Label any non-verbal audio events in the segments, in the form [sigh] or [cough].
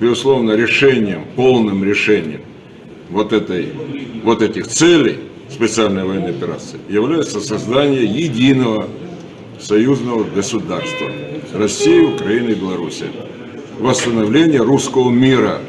безусловно, решением, полным решением вот, этой, вот этих целей специальной военной операции является создание единого союзного государства России, Украины и Беларуси. Восстановление русского мира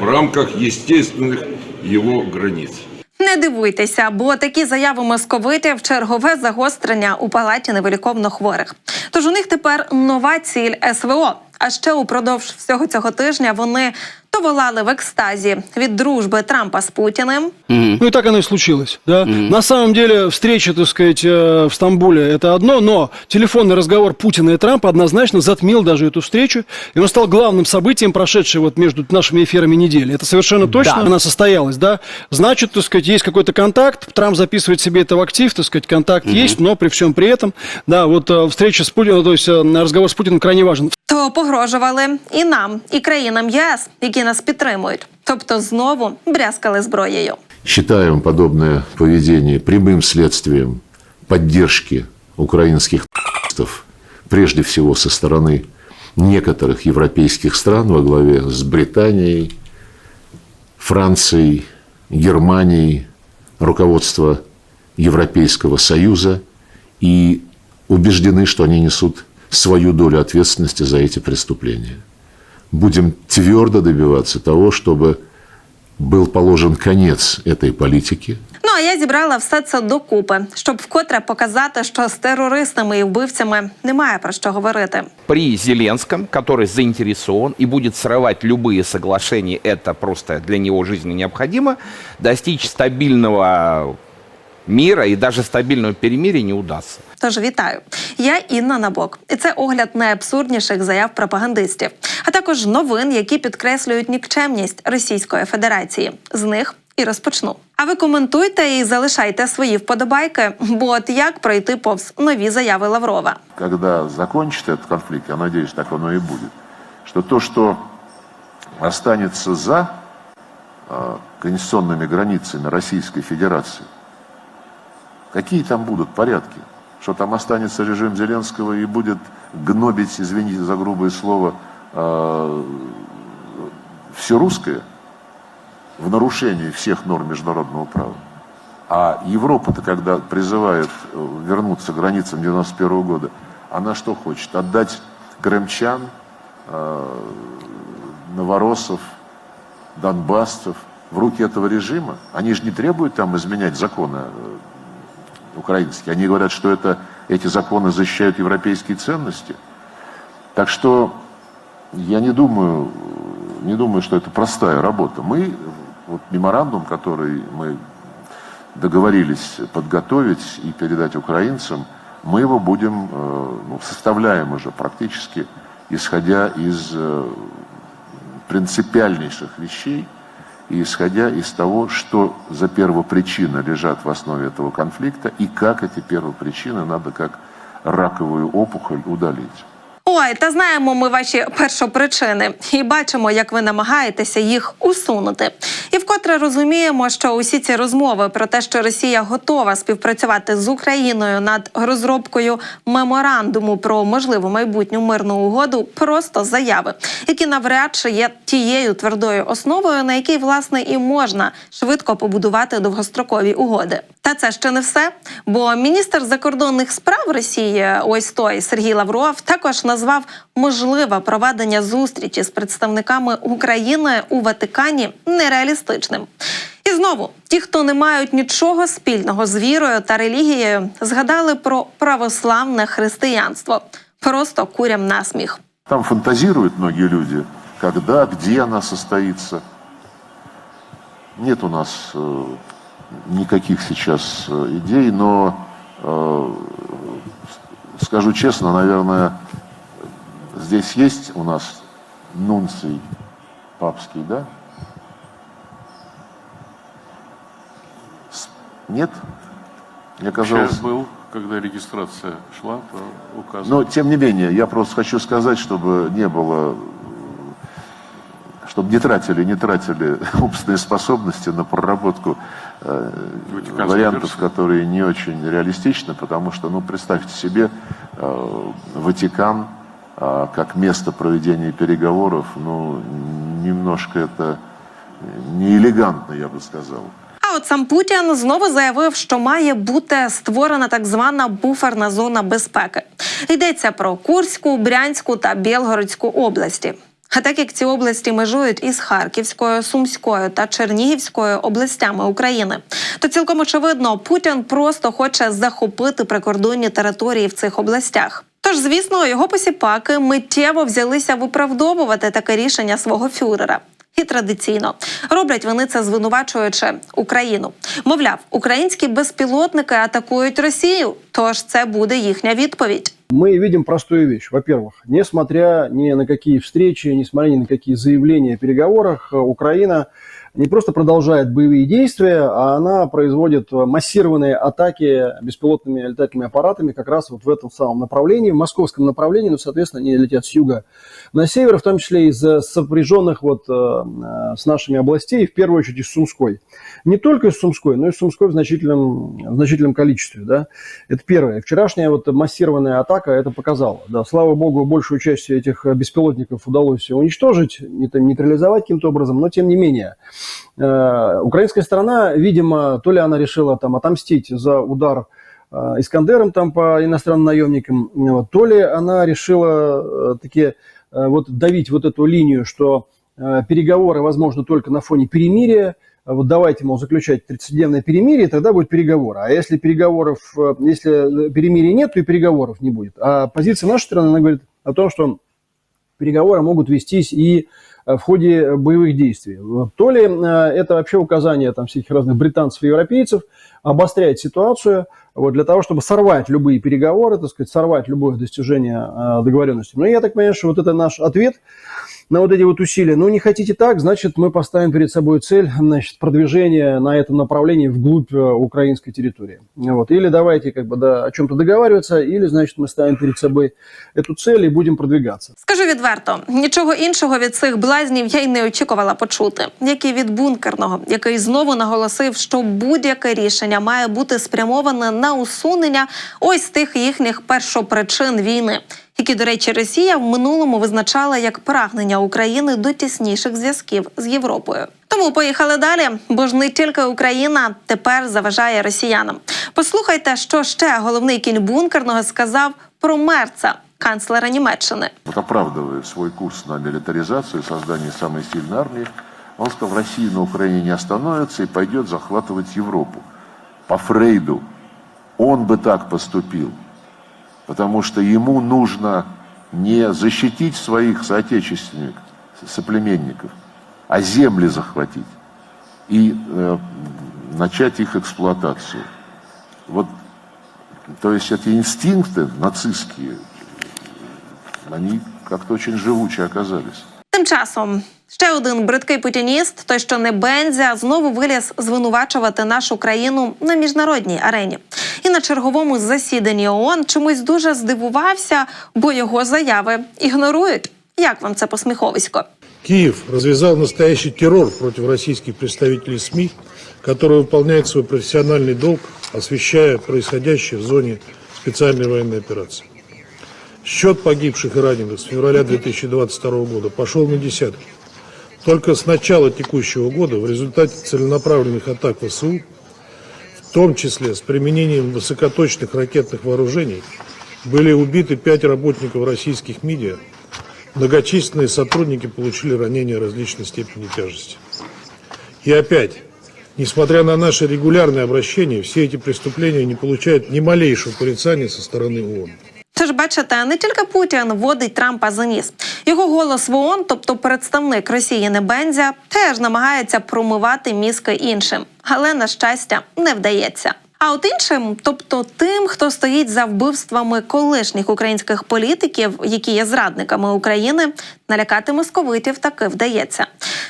в рамках естественных его границ. Не дивуйтеся, бо такі заяви московитів чергове загострення у палаті невиліковно хворих. Тож у них тепер нова ціль СВО. А ще упродовж всього цього тижня вони то волали в екстазі від дружби Трампа з Путіним, Ну и так оно и случилось. Да? На самом деле встреча, так сказать, э, в Стамбуле это одно, но телефонный разговор Путина и Трампа однозначно затмил даже эту встречу, и он стал главным событием, прошедшей вот между нашими эфирами недели. Это совершенно точно, Да. она состоялась, да. Значит, так сказать, есть какой-то контакт, Трамп записывает себе это в актив, так сказать, контакт есть, но при всем при этом, да, вот э, встреча с Путиным, то есть э, разговор с Путиным крайне важен. то погрожували і нам, і країнам ЄС, які нас підтримують. Тобто знову брязкали зброєю. Считаем подобное поведение прямым следствием поддержки украинских т***стов, прежде всего со стороны некоторых европейских стран во главе с Британией, Францией, Германией, руководство Европейского Союза и убеждены, что они несут свою долю ответственности за эти преступления. Будем твердо добиваться того, чтобы был положен конец этой политике, Ну а я зібрала все це докупи, щоб вкотре показати, що з терористами і вбивцями немає про що говорити. При Зеленском, который заинтересован и будет срывать любые соглашения, это просто для него жизненно необходимо, достичь стабильного мира и даже стабильного перемирия не удастся. Тож вітаю. Я Інна Набок, і це огляд найабсурдніших заяв пропагандистів, а також новин, які підкреслюють нікчемність Російської Федерації. З них і розпочну. А ви коментуйте і залишайте свої вподобайки. Бо от як пройти повз нові заяви Лаврова. когда закончится этот конфликт, я надеюсь, так оно и будет, что то, что останется за э, конституционными границами Российской Федерации, Какие там будут порядки? Что там останется режим Зеленского и будет гнобить, извините за грубое слово, э, все русское в нарушении всех норм международного права? А Европа-то, когда призывает э, вернуться к границам 91 года, она что хочет? Отдать крымчан, э, новороссов, донбассцев в руки этого режима? Они же не требуют там изменять законы э, украинские. Они говорят, что это, эти законы защищают европейские ценности. Так что я не думаю, не думаю, что это простая работа. Мы, вот меморандум, который мы договорились подготовить и передать украинцам, мы его будем, э, ну, составляем уже практически, исходя из э, принципиальнейших вещей и исходя из того, что за первопричины лежат в основе этого конфликта и как эти первопричины надо как раковую опухоль удалить. Ой, та знаємо ми ваші першопричини і бачимо, як ви намагаєтеся їх усунути. І вкотре розуміємо, що усі ці розмови про те, що Росія готова співпрацювати з Україною над розробкою меморандуму про можливу майбутню мирну угоду, просто заяви, які навряд чи є тією твердою основою, на якій власне і можна швидко побудувати довгострокові угоди. Та це ще не все. Бо міністр закордонних справ Росії, ось той Сергій Лавров, також назвав можливе проведення зустрічі з представниками України у Ватикані нереалістичним. І знову ті, хто не мають нічого спільного з вірою та релігією, згадали про православне християнство. Просто курям насміх. Там фантазируют многие люди, когда, где она состоится. Нет у нас э, никаких сейчас э, идей, но э, скажу честно, наверное, здесь есть у нас нунций папский, да? Нет? Мне казалось... Сейчас был, когда регистрация шла по указу. Но, тем не менее, я просто хочу сказать, чтобы не было, чтобы не тратили, не тратили [laughs] умственные способности на проработку э, вариантов, версии. которые не очень реалистичны, потому что, ну, представьте себе, э, Ватикан как место проведения переговоров, ну, немножко это э, неэлегантно, я бы сказал. А от сам Путін знову заявив, що має бути створена так звана буферна зона безпеки. Йдеться про Курську, Брянську та Білгородську області. А так як ці області межують із Харківською, Сумською та Чернігівською областями України, то цілком очевидно, Путін просто хоче захопити прикордонні території в цих областях. Тож, звісно, його посіпаки миттєво взялися виправдовувати таке рішення свого фюрера. І традиційно роблять вони це звинувачуючи Україну. Мовляв, українські безпілотники атакують Росію, тож це буде їхня відповідь. Мы видим простую вещь. Во-первых, несмотря ни на какие встречи, несмотря ни на какие заявления о переговорах, э, Украина не просто продолжает боевые действия, а она производит массированные атаки беспилотными летательными аппаратами как раз вот в этом самом направлении, в московском направлении, но, соответственно, они летят с юга на север, в том числе из э, сопряженных вот э, э, с нашими областей, в первую очередь из Сумской. Не только из Сумской, но и из Сумской в значительном, в значительном количестве. Да? Это первое. Вчерашняя вот массированная атака это показала. Да, слава богу, большую часть этих беспилотников удалось уничтожить, нейтрализовать каким-то образом, но тем не менее. Э, Украинская сторона, видимо, то ли она решила там отомстить за удар э, Искандером там по иностранным наемникам, вот, то ли она решила э, таки э, вот давить вот эту линию, что э, переговоры возможно только на фоне перемирия, вот давайте, мол, заключать 30-дневное перемирие, тогда будет переговоры. А если переговоров, э, если перемирия нет, то и переговоров не будет. А позиция нашей страны, она говорит о том, что переговоры могут вестись и э, в ходе боевых действий. То ли э, это вообще указание там, всяких разных британцев и европейцев обостряет ситуацию вот, для того, чтобы сорвать любые переговоры, так сказать, сорвать любое достижение э, договоренности. Но я так понимаю, что вот это наш ответ на вот эти вот усилия. Ну, не хотите так, значит, мы поставим перед собой цель значит, продвижения на этом направлении вглубь э, украинской территории. Вот. Или давайте как бы да, о чем-то договариваться, или, значит, мы ставим перед собой эту цель и будем продвигаться. Скажу відверто, нічого іншого від цих блазнів я й не очікувала почути, як і від бункерного, який знову наголосив, що будь-яке рішення має бути спрямоване на усунення ось тих їхніх першопричин війни, які, до речі, Росія в минулому визначала як прагнення України до тісніших зв'язків з Європою. Тому поїхали далі, бо ж не тільки Україна тепер заважає росіянам. Послухайте, що ще головний кінь бункерного сказав про Мерца, канцлера Німеччини. Вот оправдывая свой курс на милитаризацию и создание самой сильной армии, он сказал, Россия на Украине не остановится и пойдет захватывать Европу. По Фрейду он бы так поступил, Потому что ему нужно не защитить своих соотечественников, соплеменников, а земли захватить и э, начать их эксплуатацию. Вот, то есть эти инстинкты нацистские, они как-то очень живучие оказались. Тим часом ще один бридкий путініст, той що не Бензя, знову виліз звинувачувати нашу країну на міжнародній арені. І на черговому засіданні ООН чомусь дуже здивувався, бо його заяви ігнорують. Як вам це посміховисько? Киев развязал настоящий террор против российских представителей СМИ, которые выполняют свой профессиональный долг, освещая происходящее в зоне специальной военной операции. Счет погибших и раненых с февраля 2022 года пошел на десятки. Только с начала текущего года в результате целенаправленных атак ВСУ, в том числе с применением высокоточных ракетных вооружений, были убиты пять работников российских медиа, Многочисленные сотрудники получили ранения различной степени тяжести. И опять, несмотря на наше регулярное обращение, все эти преступления не получают ни малейшего порицания со стороны ООН. Бачите, не тільки Путін водить Трампа за ніс. Його голос в ООН, тобто представник Росії Небензя, теж намагається промивати мізки іншим, але на щастя не вдається. А от іншим, тобто тим, хто стоїть за вбивствами колишніх українських політиків, які є зрадниками України, налякати московитів таки вдається.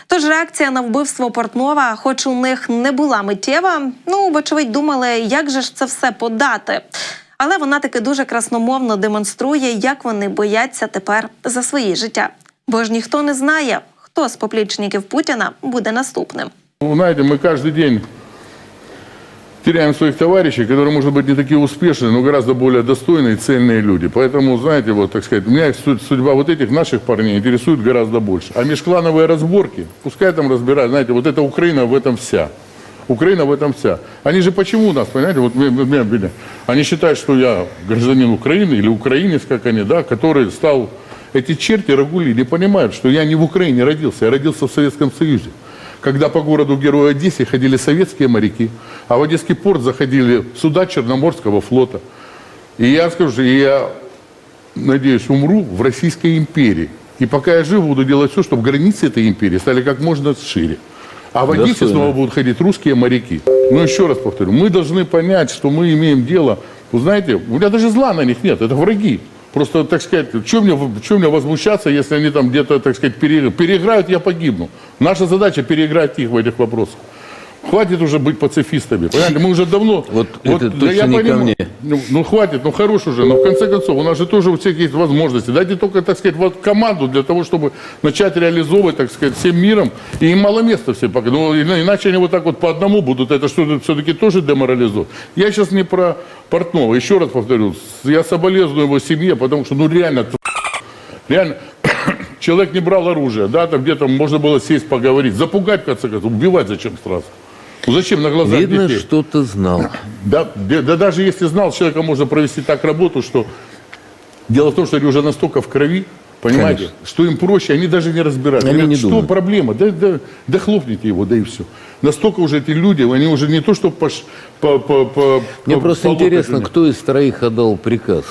Тож реакція на вбивство Портнова, хоч у них не була миттєва, ну вочевидь думали, як же ж це все подати Але вона таки дуже красномовно демонструє, як вони бояться тепер за свої життя. Бо ж ніхто не знає, хто з поплічників Путіна буде наступним. Ну, знаете, мы каждый день теряем своих товарищей, которые, может быть, не такие успешные, но гораздо более достойные и цельные люди. Поэтому, знаете, вот, так сказать, меня су- судьба вот этих наших парней интересует гораздо больше. А межклановые разборки, пускай там разбирают, знаете, вот эта Украина в этом вся. Украина в этом вся. Они же почему нас, понимаете, вот меня били. они считают, что я гражданин Украины или украинец, как они, да, который стал... Эти черти Рагули не понимают, что я не в Украине родился, я родился в Советском Союзе. Когда по городу Героя Одессе ходили советские моряки, а в Одесский порт заходили суда Черноморского флота. И я скажу, что я надеюсь, умру в Российской империи. И пока я жив, буду делать все, чтобы границы этой империи стали как можно шире. А в Одессе снова будут ходить русские моряки. Но еще раз повторю, мы должны понять, что мы имеем дело... Вы знаете, у меня даже зла на них нет, это враги. Просто, так сказать, что мне, чё мне возмущаться, если они там где-то, так сказать, пере- переиграют, я погибну. Наша задача переиграть их в этих вопросах. Хватит уже быть пацифистами. Понимаете, мы уже давно... [laughs] Вот это да точно я не ко понимаю. мне. Ну, ну, хватит, ну хорош уже, но в конце концов, у нас же тоже у всех есть возможности. Дайте только, так сказать, вот команду для того, чтобы начать реализовывать, так сказать, всем миром. И им мало места все пока. Ну, ина- иначе они вот так вот по одному будут. Это что все-таки тоже деморализует. Я сейчас не про Портнова. Еще раз повторю, я соболезную его семье, потому что, ну, реально, реально, [coughs] человек не брал оружие, да, там где-то можно было сесть поговорить, запугать, в конце концов, убивать зачем сразу? Ну, зачем на глазах Видно, детей? что-то знал. Да, да, да даже если знал, человека можно провести так работу, что дело в том, что они уже настолько в крови, понимаете, Конечно. что им проще, они даже не разбирают. Они Говорят, не что думают. проблема? Да, да, да хлопните его, да и все. Настолько уже эти люди, они уже не то, что пош- по, по, по, Мне по- просто по интересно, кто из троих отдал приказ?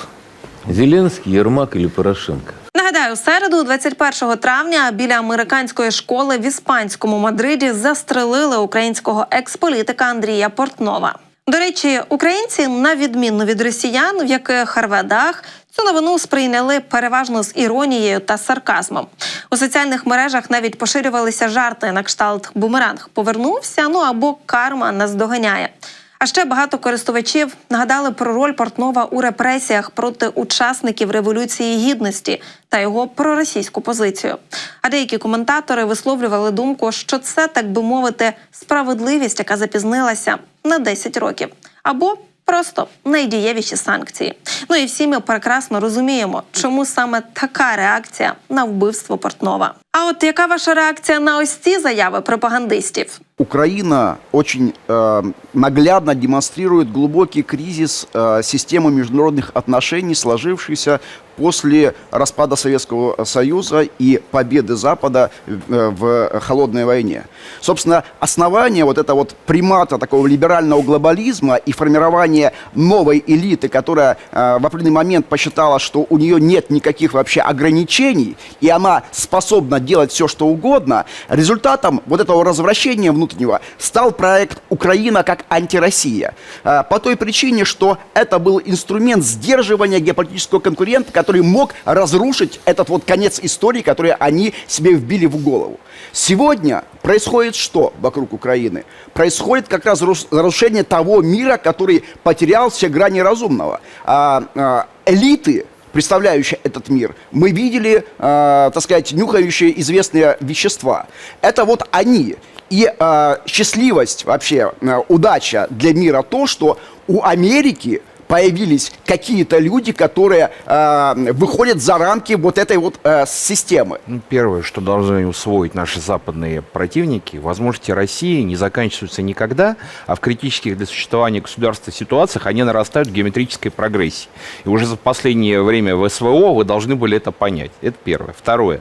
Зеленский, Ермак или Порошенко? Нагадаю, середу, 21 травня, біля американської школи в іспанському Мадриді застрелили українського експолітика Андрія Портнова. До речі, українці, на відміну від росіян, в яких рве дах, цю новину сприйняли переважно з іронією та сарказмом. У соціальних мережах навіть поширювалися жарти на кшталт бумеранг повернувся, ну або карма нас доганяє. А ще багато користувачів нагадали про роль Портнова у репресіях проти учасників революції гідності та його проросійську позицію. А деякі коментатори висловлювали думку, що це, так би мовити, справедливість, яка запізнилася на 10 років, або просто найдієвіші санкції. Ну і всі ми прекрасно розуміємо, чому саме така реакція на вбивство Портнова. А от яка ваша реакція на ось ці заяви пропагандистів? Украина очень э, наглядно демонстрирует глубокий кризис э, системы международных отношений, сложившийся после распада Советского Союза и победы Запада э, в холодной войне. Собственно, основание вот этого вот примата такого либерального глобализма и формирования новой элиты, которая э, в определенный момент посчитала, что у нее нет никаких вообще ограничений, и она способна делать все, что угодно, результатом вот этого развращения внутреннего стал проект «Украина как антироссия». Э, По той причине, что это был инструмент сдерживания геополитического конкурента, который мог разрушить этот вот конец истории, который они себе вбили в голову. Сегодня происходит что вокруг Украины? Происходит как раз разрушение того мира, который потерял все грани разумного. А, а, элиты, представляющие этот мир, мы видели, э, так сказать, нюхающие известные вещества. Это вот они. И э, счастливость, вообще, э, удача для мира то, что у Америки появились какие-то люди, которые э, выходят за рамки вот этой вот э, системы. Ну, Первое, что должны усвоить наши западные противники, возможности России не заканчиваются никогда, а в критических для существования государства ситуациях они нарастают в геометрической прогрессии. И уже за последнее время в СВО вы должны были это понять. Это первое. Второе.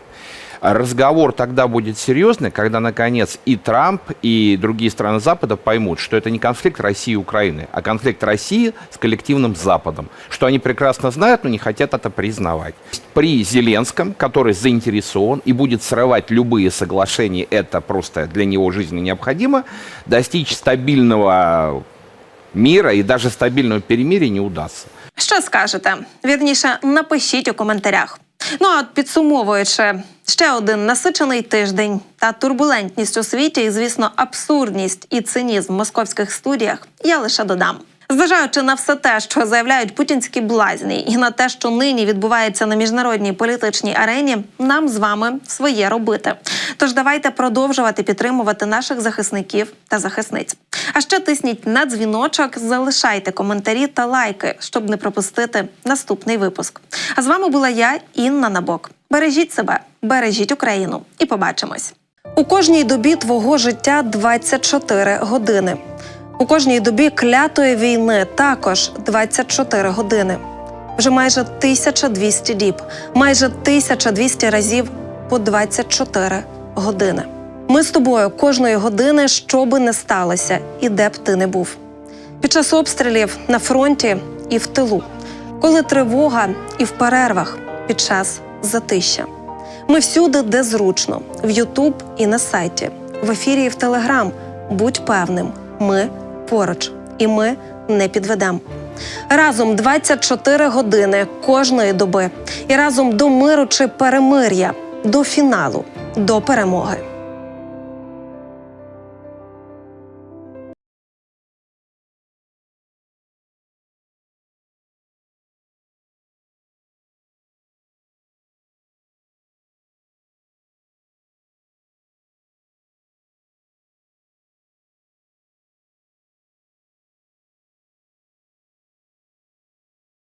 А Разговор тогда будет серьезный, когда, наконец, и Трамп, и другие страны Запада поймут, что это не конфликт России и Украины, а конфликт России с коллективным Западом, что они прекрасно знают, но не хотят это признавать. При Зеленском, который заинтересован и будет срывать любые соглашения, это просто для него жизненно необходимо, достичь стабильного мира и даже стабильного перемирия не удастся. Що скажете? Вірніше, напишіть у коментарях. Ну а підсумовуючи, ще один насичений тиждень та турбулентність у світі, і, звісно, абсурдність і цинізм в московських студіях, я лише додам. Зважаючи на все те, що заявляють путінські блазні, і на те, що нині відбувається на міжнародній політичній арені, нам з вами своє робити. Тож давайте продовжувати підтримувати наших захисників та захисниць. А ще тисніть на дзвіночок, залишайте коментарі та лайки, щоб не пропустити наступний випуск. А з вами була я, Інна Набок. Бережіть себе, бережіть Україну і побачимось. У кожній добі твого життя 24 години. У кожній добі клятої війни також 24 години. Вже майже 1200 діб, майже 1200 разів по 24 години. Ми з тобою кожної години, що би не сталося, і де б ти не був. Під час обстрілів на фронті і в тилу, коли тривога і в перервах під час затища. Ми всюди, де зручно, в Ютуб і на сайті, в ефірі і в Телеграм. Будь певним, ми поруч, і ми не підведемо. Разом 24 години кожної доби, і разом до миру чи перемир'я, до фіналу, до перемоги.